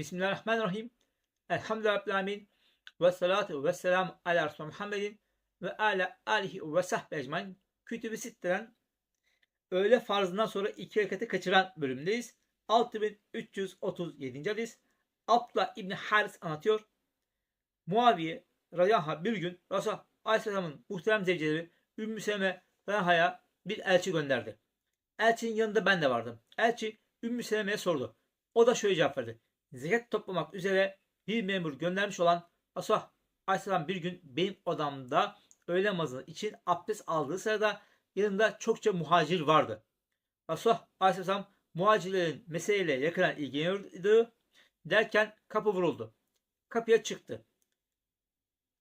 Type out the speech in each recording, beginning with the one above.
Bismillahirrahmanirrahim. Elhamdülillahi. Ve salatu ve selamu ala Resulü Muhammedin ve ala alihi ve sahbihi ecmain. Kütüb-i Sitte'den öğle farzından sonra iki rekatı kaçıran bölümdeyiz. 6337. hadis. Abdullah İbni Haris anlatıyor. Muaviye radıyallahu bir gün Resulullah Aleyhisselam'ın muhterem zevceleri Ümmü Seleme radıyallahu bir elçi gönderdi. Elçinin yanında ben de vardım. Elçi Ümmü Seleme'ye sordu. O da şöyle cevap verdi. Zekat toplamak üzere bir memur göndermiş olan Resulullah Aleyhisselam bir gün benim odamda öğle namazı için abdest aldığı sırada yanında çokça muhacir vardı. Resulullah Aleyhisselam muhacirlerin meseleyle yakından ilgileniyordu. Derken kapı vuruldu. Kapıya çıktı.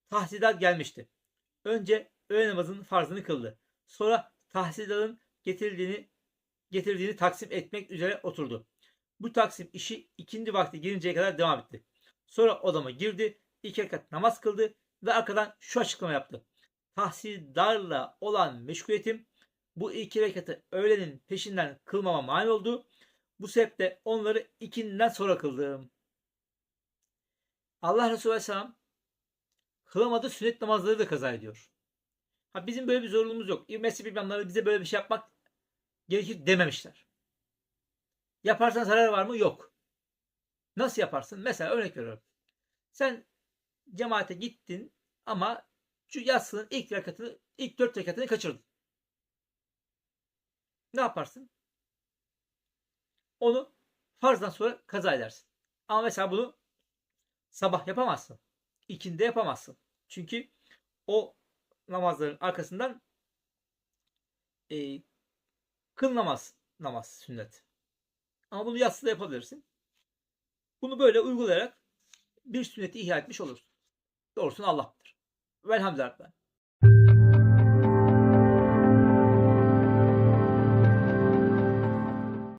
Tahsilat gelmişti. Önce öğle namazının farzını kıldı. Sonra tahsilatın getirdiğini getirdiğini taksim etmek üzere oturdu. Bu taksim işi ikindi vakti gelinceye kadar devam etti. Sonra odama girdi, iki rekat namaz kıldı ve arkadan şu açıklama yaptı. Tahsildarla olan meşguliyetim bu iki rekatı öğlenin peşinden kılmama mani oldu. Bu sebeple onları ikinden sonra kıldım. Allah Resulü Aleyhisselam kılamadığı sünnet namazları da kaza ediyor. Ha bizim böyle bir zorunluluğumuz yok. Mezhep imamları bize böyle bir şey yapmak gerekir dememişler. Yaparsan zarar var mı? Yok. Nasıl yaparsın? Mesela örnek veriyorum. Sen cemaate gittin ama şu yatsının ilk rekatını, ilk dört rekatını kaçırdın. Ne yaparsın? Onu farzdan sonra kaza edersin. Ama mesela bunu sabah yapamazsın. İkindi yapamazsın. Çünkü o namazların arkasından e, kıl namaz, namaz sünnet. Ama bunu yatsıda yapabilirsin. Bunu böyle uygulayarak bir sünneti ihya etmiş olursun. Doğrusunu Allah bilir. Velhamdülillah.